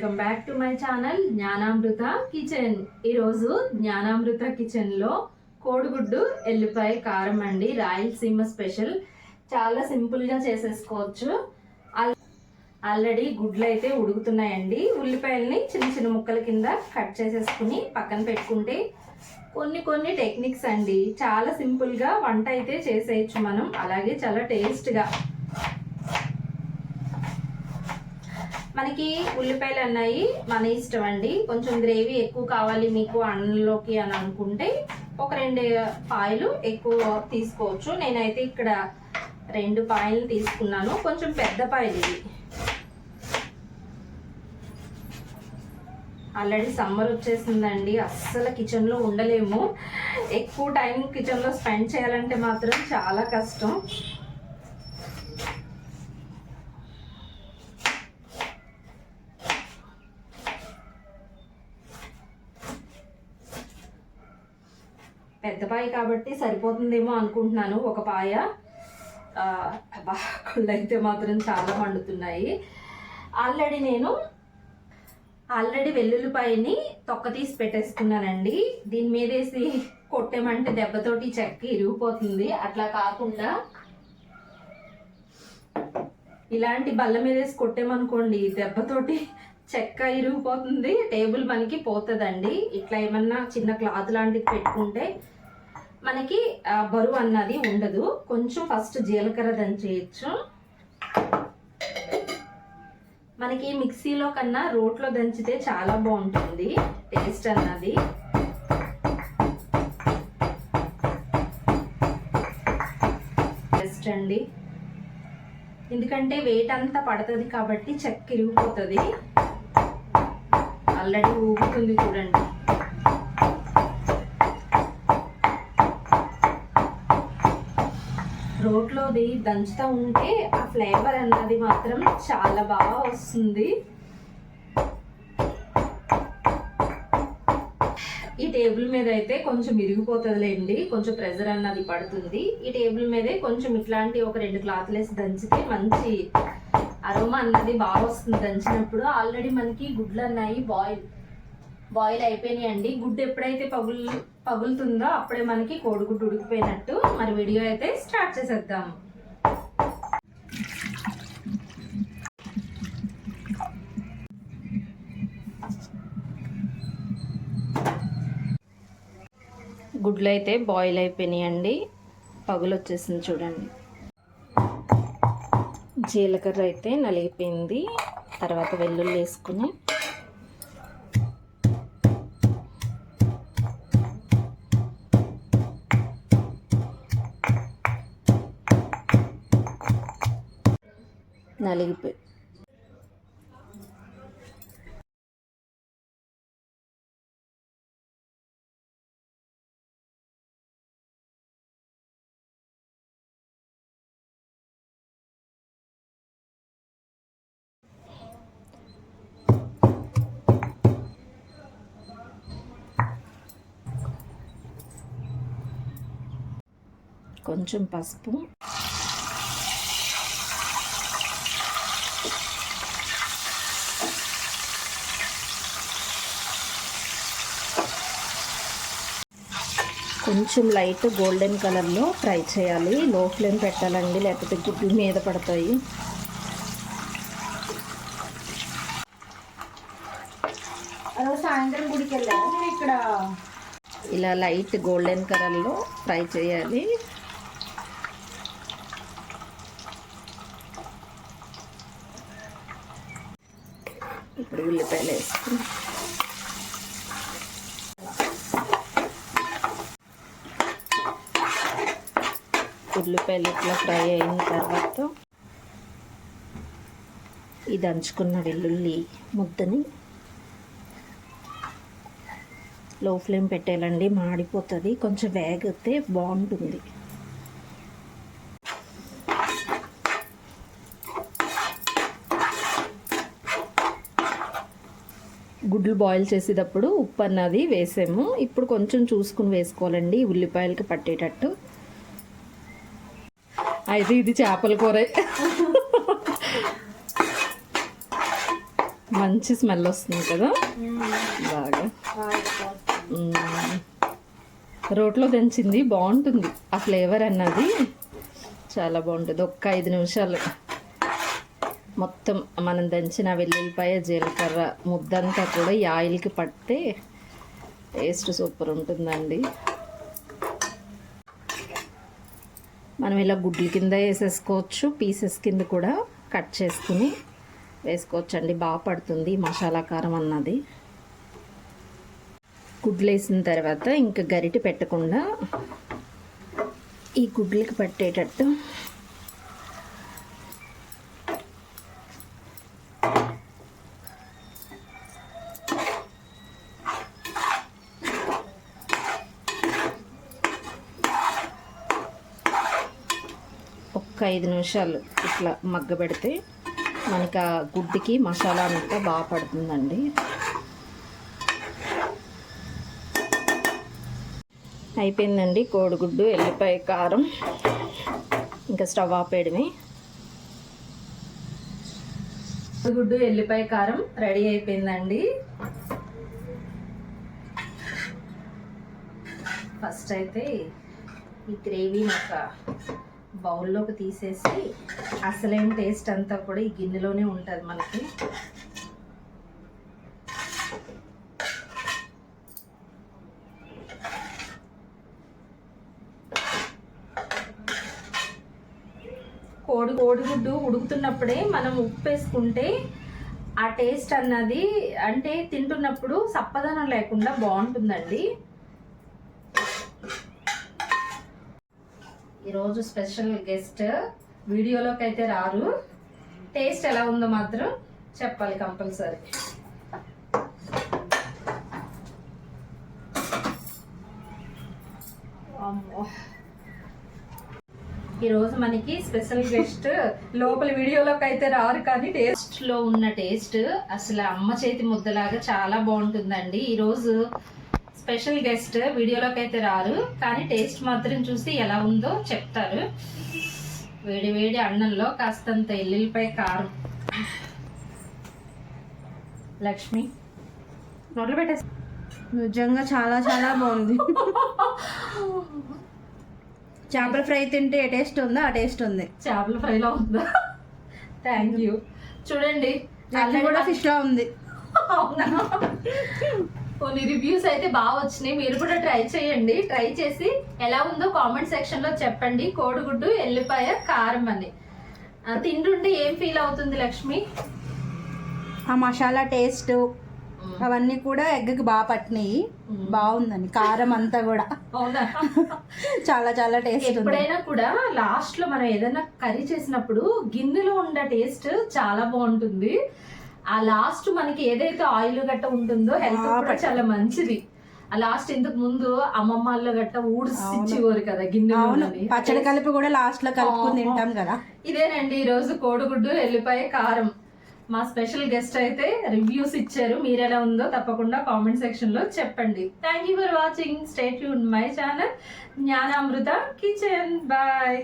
Welcome back to my channel Gnanamrutha kitchen. ఈరోజు జ్ఞానామృత కిచెన్లో కోడిగుడ్డు ఎల్లిపాయ కారం అండి రాయలసీమ స్పెషల్. చాలా సింపుల్గా చేసేసుకోవచ్చు. ఆల్రెడీ గుడ్లు అయితే ఉడుకుతున్నాయండి. ఉల్లిపాయల్ని చిన్న చిన్న ముక్కల కింద కట్ చేసేసుకుని పక్కన పెట్టుకుంటే కొన్ని కొన్ని టెక్నిక్స్ అండి. చాలా సింపుల్గా వంట అయితే చేసేయచ్చు మనం. అలాగే చాలా టేస్ట్గా. మనకి ఉల్లిపాయలు అన్నాయి మన ఇష్టం అండి. కొంచెం గ్రేవీ ఎక్కువ కావాలి మీకు అన్నంలోకి అని అనుకుంటే ఒక రెండు పాయలు ఎక్కువ తీసుకోవచ్చు. నేనైతే ఇక్కడ రెండు పాయలు తీసుకున్నాను. కొంచెం పెద్ద పాయలు ఇవి. ఆల్రెడీ సమ్మర్ వచ్చేసిందండి. అస్సలు కిచెన్లో ఉండలేము. ఎక్కువ టైం కిచెన్లో స్పెండ్ చేయాలంటే మాత్రం చాలా కష్టం. పెద్ద పాయ కాబట్టి సరిపోతుందేమో అనుకుంటున్నాను. ఒక పాయ ఆ, అయితే మాత్రం చాలా మండుతున్నాయి. ఆల్రెడీ నేను ఆల్రెడీ వెల్లుల్లిపాయని తొక్క తీసి పెట్టేసుకున్నానండి. దీని మీద వేసి కొట్టేమంటే దెబ్బతోటి చెక్క ఇరిగిపోతుంది. అట్లా కాకుండా ఇలాంటి బల్ల మీద వేసి కొట్టేమనుకోండి దెబ్బతోటి చెక్క ఇరిగిపోతుంది టేబుల్ మనకి పోతుందండి. ఇట్లా ఏమన్నా చిన్న క్లాత్ లాంటిది పెట్టుకుంటే మనకి బరువు అన్నది ఉండదు. కొంచెం ఫస్ట్ జీలకర్ర దంచేయచ్చు. మనకి మిక్సీలో కన్నా రోట్లో దంచితే చాలా బాగుంటుంది టేస్ట్ అన్నది. బెస్ట్ అండి. ఎందుకంటే వెయిట్ అంతా పడుతుంది కాబట్టి చెక్క ఇరిగిపోతుంది. ఆల్రెడీ ఊగుతుంది చూడండి. రోట్లోది దంచుతూ ఉంటే ఆ ఫ్లేవర్ అన్నది మాత్రం చాలా బాగా వస్తుంది. ఈ టేబుల్ మీద అయితే కొంచెం ఇరిగిపోతుందిలేండి కొంచెం ప్రెజర్ అన్నది పడుతుంది. ఈ టేబుల్ మీదే కొంచెం ఇట్లాంటి ఒక రెండు క్లాత్లు వేసి దంచితే మంచి అరోమా అన్నది బాగా వస్తుంది దంచినప్పుడు. ఆల్రెడీ మనకి గుడ్లు అన్నాయి బాయిల్ బాయిల్ అయిపోయినాయండి. గుడ్డు ఎప్పుడైతే పగులు పగులుతుందో అప్పుడే మనకి కోడిగుడ్డు ఉడికిపోయినట్టు మరి వీడియో అయితే స్టార్ట్ చేసేద్దాం. గుడ్లు అయితే బాయిల్ అయిపోయినాయండి. పగులు వచ్చేసింది చూడండి. జీలకర్ర అయితే నలిగిపోయింది. తర్వాత వెల్లుల్లి వేసుకుని నలిగిపోయి కొంచెం పసుపు. కొంచెం లైట్ గోల్డెన్ కలర్లో ఫ్రై చేయాలి. లో ఫ్లేమ్ పెట్టాలండి లేకపోతే గుడ్లు మీద పడతాయి. సాయంత్రం గుడికి వెళ్ళాను ఇక్కడ ఇలా లైట్ గోల్డెన్ కలర్లో ఫ్రై చేయాలి ఇప్పుడు ఉల్లిపాయలు వేసుకుని ఉల్లిపాయలు ఇట్లా ఫ్రై అయిన తర్వాత ఈ దంచుకున్న వెల్లుల్లి ముద్దని లో ఫ్లేమ్ పెట్టేయాలండి మాడిపోతుంది. కొంచెం వేగితే బాగుంటుంది. గుడ్లు బాయిల్ చేసేటప్పుడు ఉప్పు అన్నది వేసాము. ఇప్పుడు కొంచెం చూసుకుని వేసుకోవాలండి ఉల్లిపాయలకి పట్టేటట్టు. అయితే ఇది చేపల కూర. మంచి స్మెల్ వస్తుంది కదా? బాగా. రోట్లో దంచింది బాగుంటుంది. ఆ ఫ్లేవర్ అన్నది చాలా బాగుంటుంది. ఒక్క ఐదు నిమిషాలు. మొత్తం మనం దంచిన వెల్లుల్లిపాయ జీలకర్ర ముద్దంతా కూడా ఈ ఆయిల్కి పడితే టేస్ట్ సూపర్ ఉంటుందండి. మనం ఇలా గుడ్ల కింద వేసేసుకోవచ్చు పీసెస్ కింద కూడా కట్ చేసుకుని వేసుకోవచ్చు అండి బాగా పడుతుంది మసాలా కారం అన్నది. గుడ్లు వేసిన తర్వాత ఇంకా గరిటె పెట్టకుండా ఈ గుడ్లకి పట్టేటట్టు ఒక ఐదు నిమిషాలు ఇట్లా మగ్గ పెడితే మనకి ఆ గుడ్డుకి మసాలా అంతా బాగా పడుతుందండి. అయిపోయిందండి కోడిగుడ్డు ఎల్లిపాయ కారం ఇంకా స్టవ్ ఆపేయడమే. గుడ్డు ఎల్లిపాయ కారం రెడీ అయిపోయిందండి. ఫస్ట్ అయితే ఈ గ్రేవీ ఒక బౌల్లోకి తీసేసి అసలైన టేస్ట్ అంతా కూడా ఈ గిన్నెలోనే ఉంటుంది మనకి. కోడి కోడిగుడ్డు ఉడుకుతున్నప్పుడే మనం ఉప్పు వేసుకుంటే ఆ టేస్ట్ అన్నది అంటే తింటున్నప్పుడు సప్పదనం లేకుండా బాగుంటుందండి. ఈరోజు స్పెషల్ గెస్ట్ వీడియోలోకి అయితే రారు. టేస్ట్ ఎలా ఉందో మాత్రం చెప్పాలి కంపల్సరీ. అమ్మో. ఈరోజు మనకి స్పెషల్ గెస్ట్ లోపల వీడియోలోకి అయితే రారు కానీ టేస్ట్లో ఉన్న టేస్ట్ అసలు అమ్మ చేతి ముద్దలాగా చాలా బాగుంటుందండి. ఈరోజు స్పెషల్ గెస్ట్ వీడియోలోకి అయితే రారు కానీ టేస్ట్ మాత్రం చూసి ఎలా ఉందో చెప్తారు. వేడి వేడి అన్నంలో కాస్తంత ఎల్లుల్లిపై కారం. లక్ష్మి నోట్లో పెట్టేసి. నిజంగా చాలా చాలా బాగుంది. చేపల ఫ్రై తింటే ఏ టేస్ట్ ఉందో ఆ టేస్ట్ ఉంది. చేపల ఫ్రైలో ఉందా? థ్యాంక్ యూ చూడండి అది కూడా ఫిష్ లా ఉంది. కొన్ని రివ్యూస్ అయితే బాగా వచ్చినాయి. మీరు కూడా ట్రై చేయండి. ట్రై చేసి ఎలా ఉందో కామెంట్ సెక్షన్లో చెప్పండి. కోడిగుడ్డు ఎల్లిపాయ కారం అని. తింటుంటే ఏం ఫీల్ అవుతుంది లక్ష్మి? ఆ మసాలా టేస్ట్ అవన్నీ కూడా ఎగ్గకి బాగా పట్టినాయి. బాగుందండి. కారం అంతా కూడా. అవునా? చాలా చాలా టేస్ట్ ఎప్పుడైనా కూడా లాస్ట్లో మనం ఏదైనా కర్రీ చేసినప్పుడు గిన్నెలో ఉండే టేస్ట్ చాలా బాగుంటుంది. ఆ లాస్ట్ మనకి ఏదైతే ఆయిల్ గట్ట ఉంటుందో హెల్త్ చాలా మంచిది. ఆ లాస్ట్ ఇంతకు ముందు అమ్మమ్మ వాళ్ళ గట్ట ఊడిసి అవును. ఇచ్చేవారు కదా గిన్నెలోని పచ్చడి కలిపి కూడా లాస్ట్లో కలుపుకుని తింటాం కదా. ఇదేనండి ఈ రోజు కోడిగుడ్డు ఎల్లిపాయ కారం. మా స్పెషల్ గెస్ట్ అయితే రివ్యూస్ ఇచ్చారు. మీరు ఎలా ఉందో తప్పకుండా కామెంట్ సెక్షన్లో చెప్పండి. Thank you for watching stay Yoon my channel Gnanamrutha kitchen bye